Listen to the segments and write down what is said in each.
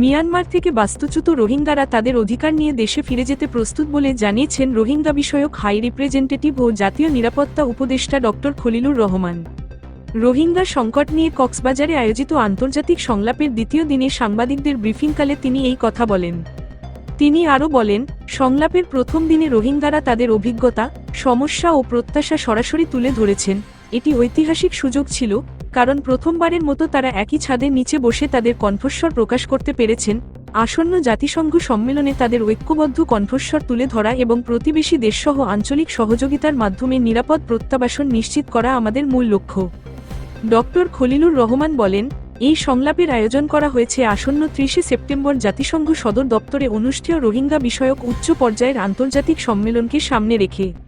Myanmar থেকে বাস্তুচ্যুত রোহিঙ্গারা তাদের অধিকার নিয়ে দেশে ফিরে যেতে প্রস্তুত বলে জানিয়েছেন রোহিঙ্গা বিষয়ক হাই রিপ্রেজেন্টেটিভ ও জাতীয় নিরাপত্তা উপদেষ্টা ডক্টর খলিলুর রহমান। রোহিঙ্গা সংকট নিয়ে কক্সবাজারে আয়োজিত আন্তর্জাতিক সংলাপের দ্বিতীয় দিনে সাংবাদিকদের ব্রিফিংকালে তিনি এই কথা বলেন। তিনি আরও বলেন, সংলাপের প্রথম দিনে রোহিঙ্গারা তাদের অভিজ্ঞতা, সমস্যা ও প্রত্যাশা সরাসরি তুলে ধরেছেন। এটি ঐতিহাসিক সুযোগ ছিল কারণ প্রথমবারের মতো তারা একই ছাদের নিচে বসে তাদের কণ্ঠস্বর প্রকাশ করতে পেরেছেন, আসন্ন জাতিসংঘ সম্মেলনে তাদের ঐক্যবদ্ধ কণ্ঠস্বর তুলে ধরা এবং প্রতিবেশী দেশসহ আঞ্চলিক সহযোগিতার মাধ্যমে নিরাপদ প্রত্যাবাসন নিশ্চিত করা আমাদের মূল লক্ষ্য। ডক্টর খলিলুর রহমান বলেন, এই সংলাপের আয়োজন করা হয়েছে আসন্ন ত্রিশে সেপ্টেম্বর জাতিসংঘ সদর দপ্তরে অনুষ্ঠেয় রোহিঙ্গা বিষয়ক উচ্চ পর্যায়ের আন্তর্জাতিক সম্মেলনকে সামনে রেখে।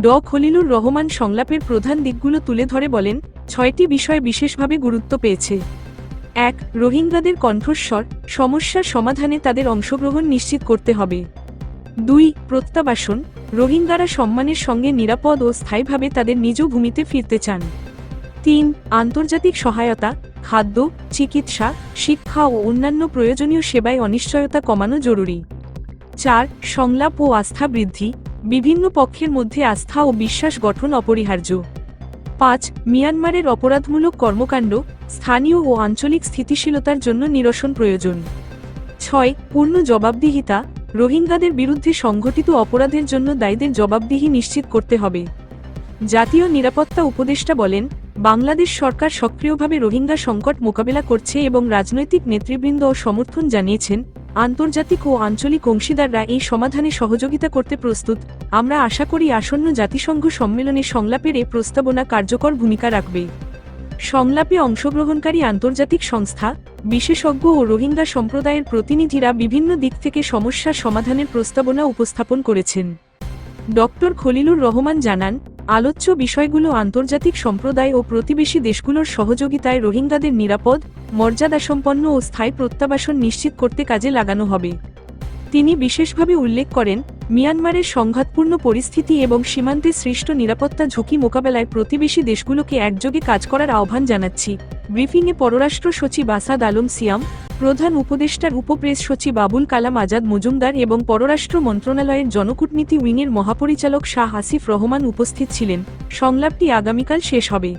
ড. খলিলুর রহমান সংলাপের প্রধান দিকগুলো তুলে ধরে বলেন, ছয়টি বিষয় বিশেষভাবে গুরুত্ব পেয়েছে। এক, রোহিঙ্গাদের কণ্ঠস্বর সমস্যার সমাধানে তাদের অংশগ্রহণ নিশ্চিত করতে হবে। দুই, প্রত্যাবাসন, রোহিঙ্গারা সম্মানের সঙ্গে নিরাপদ ও স্থায়ীভাবে তাদের নিজ ভূমিতে ফিরতে চান। তিন, আন্তর্জাতিক সহায়তা, খাদ্য, চিকিৎসা, শিক্ষা ও অন্যান্য প্রয়োজনীয় সেবায় অনিশ্চয়তা কমানো জরুরি। চার, সংলাপ ও আস্থা বৃদ্ধি বিভিন্ন পক্ষের মধ্যে আস্থা ও বিশ্বাস গঠন অপরিহার্য। পাঁচ, মিয়ানমারের অপরাধমূলক কর্মকাণ্ড, স্থানীয় ও আঞ্চলিক স্থিতিশীলতার জন্য নিরসন প্রয়োজন। ছয়, পূর্ণ জবাবদিহিতা, রোহিঙ্গাদের বিরুদ্ধে সংঘটিত অপরাধের জন্য দায়ীদের জবাবদিহি নিশ্চিত করতে হবে। জাতীয় নিরাপত্তা উপদেষ্টা বলেন, বাংলাদেশ সরকার সক্রিয়ভাবে রোহিঙ্গা সংকট মোকাবেলা করছে এবং রাজনৈতিক নেতৃবৃন্দ ও সমর্থন জানিয়েছেন আন্তর্জাতিক ও আঞ্চলিক অংশীদাররা এই সমাধানে সহযোগিতা করতে প্রস্তুত। আমরা আশা করি আসন্ন জাতিসংঘ সম্মেলনে সংলাপের এ প্রস্তাবনা কার্যকর ভূমিকা রাখবে। সংলাপে অংশগ্রহণকারী আন্তর্জাতিক সংস্থা, বিশেষজ্ঞ ও রোহিঙ্গা সম্প্রদায়ের প্রতিনিধিরা বিভিন্ন দিক থেকে সমস্যার সমাধানের প্রস্তাবনা উপস্থাপন করেছেন। ডক্টর খলিলুর রহমান জানান আলোচ্য বিষয়গুলো আন্তর্জাতিক সম্প্রদায় ও প্রতিবেশী দেশগুলোর সহযোগিতায় রোহিঙ্গাদের নিরাপদ, মর্যাদাসম্পন্ন ও স্থায়ী প্রত্যাবাসন নিশ্চিত করতে কাজে লাগানো হবে। তিনি বিশেষভাবে উল্লেখ করেন, মিয়ানমারের সংঘাতপূর্ণ পরিস্থিতি এবং সীমান্তে সৃষ্ট নিরাপত্তা ঝুঁকি মোকাবেলায় প্রতিবেশী দেশগুলোকে একযোগে কাজ করার আহ্বান জানাচ্ছি। ব্রিফিংয়ে পররাষ্ট্র সচিব আসাদ আলম সিয়াম প্রধান উপদেষ্টার উপপ্রেস সচিব আবুল কালাম আজাদ মজুমদার এবং পররাষ্ট্র মন্ত্রণালয়ের জনকূটনীতি উইংয়ের মহাপরিচালক শাহ আসিফ রহমান উপস্থিত ছিলেন। সংলাপটি আগামীকাল শেষ হবে।